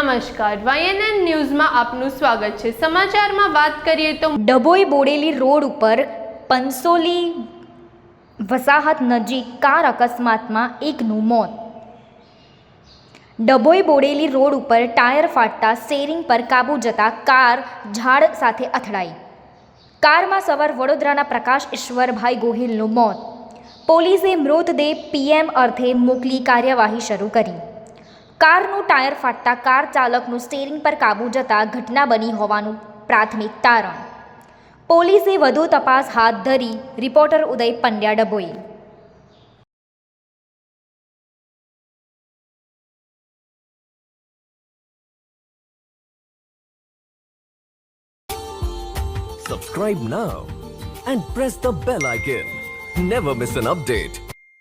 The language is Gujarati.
નમસ્કાર. વાયએનએન ન્યૂઝમાં આપનું સ્વાગત છે. સમાચારમાં વાત કરીએ તો ડભોઈ બોડેલી રોડ ઉપર પંસોલી વસાહત નજીક કાર અકસ્માતમાં એકનું મોત. ડભોઈ બોડેલી રોડ ઉપર ટાયર ફાટતા સ્ટેરિંગ પર કાબુ જતા કાર ઝાડ સાથે અથડાઈ. કારમાં સવાર વડોદરાના પ્રકાશ ઈશ્વરભાઈ ગોહિલનું મોત. પોલીસે મૃતદેહ પીએમ અર્થે મોકલી કાર્યવાહી શરૂ કરી. કારનું ટાયર ફાટતા કાર ચાલકનું સ્ટેરિંગ પર કાબૂ જતા ઘટના બની હોવાનું પ્રાથમિક તારણ પોલીસે વધુ તપાસ હાથ ધરી reporter Uday Pandya Dabhoi Subscribe now and press the bell icon. Never miss an update.